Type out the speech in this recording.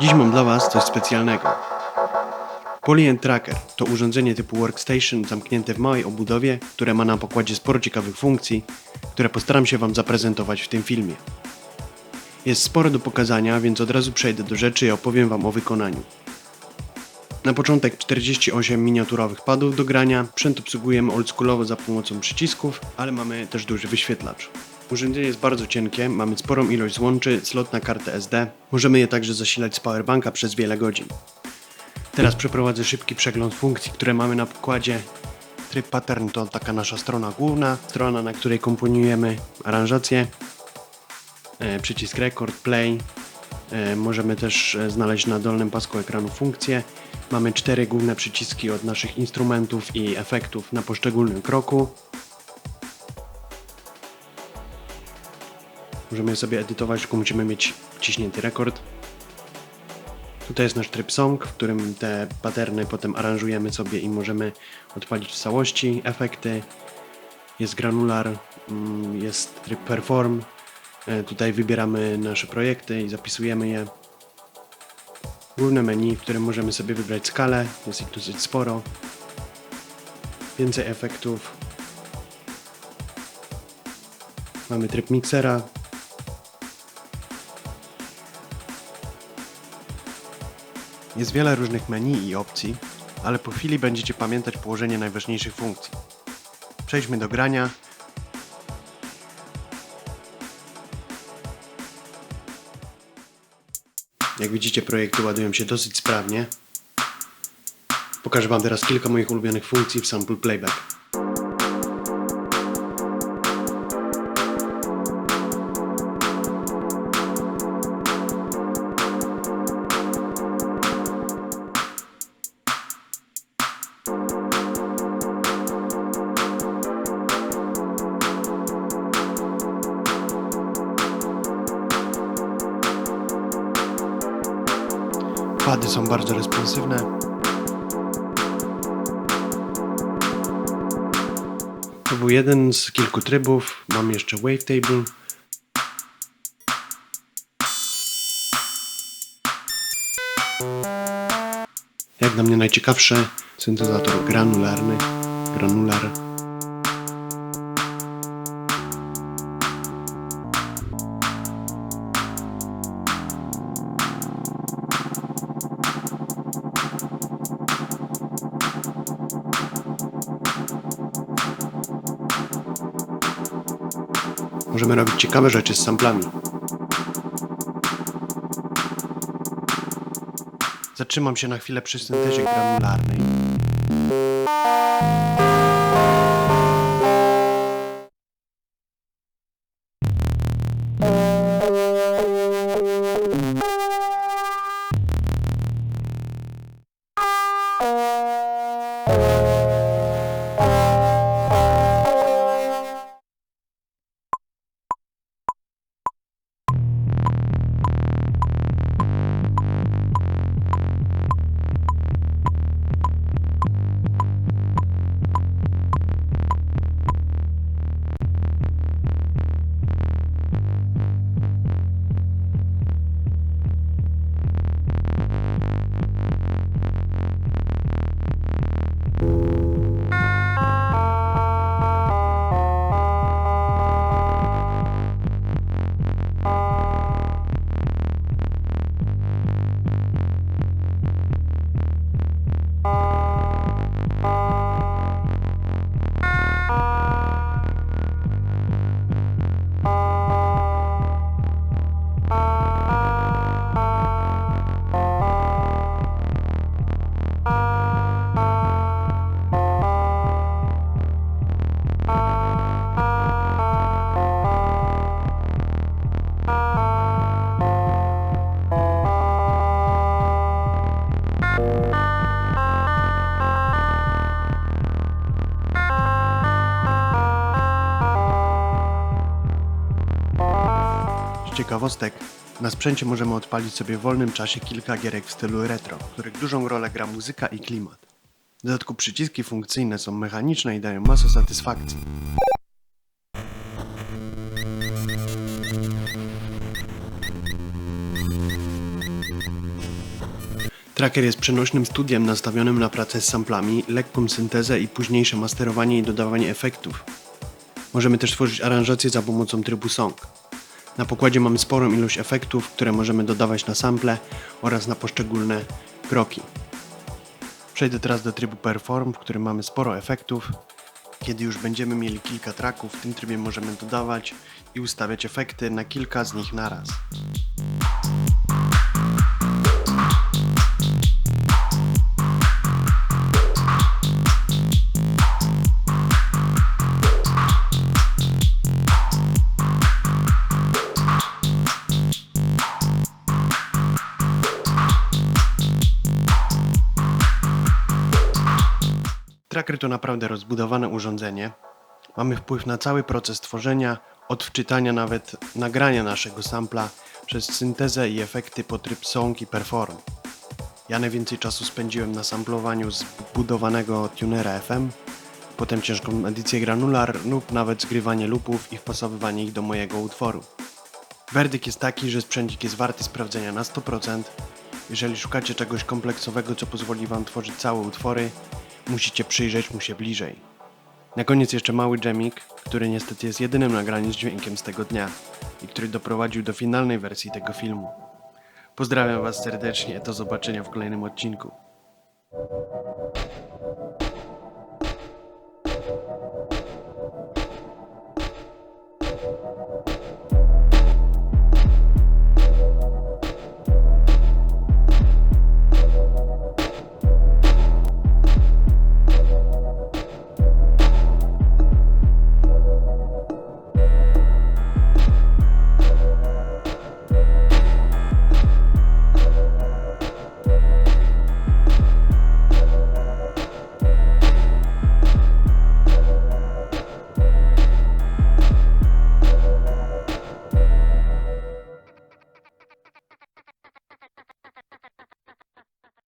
Dziś mam dla Was coś specjalnego. Polyend Tracker to urządzenie typu workstation zamknięte w małej obudowie, które ma na pokładzie sporo ciekawych funkcji, które postaram się Wam zaprezentować w tym filmie. Jest sporo do pokazania, więc od razu przejdę do rzeczy i opowiem Wam o wykonaniu. Na początek 48 miniaturowych padów do grania, sprzęt obsługujemy oldschoolowo za pomocą przycisków, ale mamy też duży wyświetlacz. Urządzenie jest bardzo cienkie, mamy sporą ilość złączy, slot na kartę SD, możemy je także zasilać z powerbanka przez wiele godzin. Teraz przeprowadzę szybki przegląd funkcji, które mamy na pokładzie. Tryb pattern to taka nasza strona główna, strona na której komponujemy aranżację. E, przycisk record, play. E, możemy też e, znaleźć na dolnym pasku ekranu funkcje. Mamy cztery główne przyciski od naszych instrumentów i efektów na poszczególnym kroku. Możemy sobie edytować, tylko musimy mieć wciśnięty rekord. Tutaj jest nasz tryb song, w którym te paterny potem aranżujemy sobie i możemy odpalić w całości efekty. Jest granular, mm, jest tryb perform. E, Tutaj wybieramy nasze projekty i zapisujemy je. Główne menu, w którym możemy sobie wybrać skalę, jest ich dosyć sporo. Więcej efektów. Mamy tryb miksera, Jest wiele różnych menu i opcji, ale po chwili będziecie pamiętać położenie najważniejszych funkcji. Przejdźmy do grania. Jak widzicie, projekty ładują się dosyć sprawnie. Pokażę Wam teraz kilka moich ulubionych funkcji w Sample Playback. Pady są bardzo responsywne. To był jeden z kilku trybów. Mam jeszcze Wavetable. Jak dla mnie najciekawsze, syntezator granularny. Granular. Możemy robić ciekawe rzeczy z samplami. Zatrzymam się na chwilę przy syntezie granularnej. Ciekawostek, na sprzęcie możemy odpalić sobie w wolnym czasie kilka gierek w stylu retro, w których dużą rolę gra muzyka i klimat. W dodatku przyciski funkcyjne są mechaniczne i dają masę satysfakcji. Tracker jest przenośnym studiem nastawionym na pracę z samplami, lekką syntezę i późniejsze masterowanie i dodawanie efektów. Możemy też tworzyć aranżacje za pomocą trybu Song. Na pokładzie mamy sporą ilość efektów, które możemy dodawać na sample oraz na poszczególne kroki. Przejdę teraz do trybu Perform, w którym mamy sporo efektów. Kiedy już będziemy mieli kilka tracków, w tym trybie możemy dodawać i ustawiać efekty na kilka z nich naraz. To naprawdę rozbudowane urządzenie. Mamy wpływ na cały proces tworzenia, od wczytania nawet nagrania naszego sampla, przez syntezę i efekty po tryb Song i Perform. Ja najwięcej czasu spędziłem na samplowaniu z budowanego tunera FM, potem ciężką edycję granular lub nawet zgrywanie lupów i wpasowywanie ich do mojego utworu. Werdykt jest taki, że sprzęcik jest warty sprawdzenia na 100%. Jeżeli szukacie czegoś kompleksowego, co pozwoli Wam tworzyć całe utwory, Musicie przyjrzeć mu się bliżej. Na koniec jeszcze mały dżemik, który niestety jest jedynym nagraniem z dźwiękiem z tego dnia i który doprowadził do finalnej wersji tego filmu. Pozdrawiam Was serdecznie, do zobaczenia w kolejnym odcinku.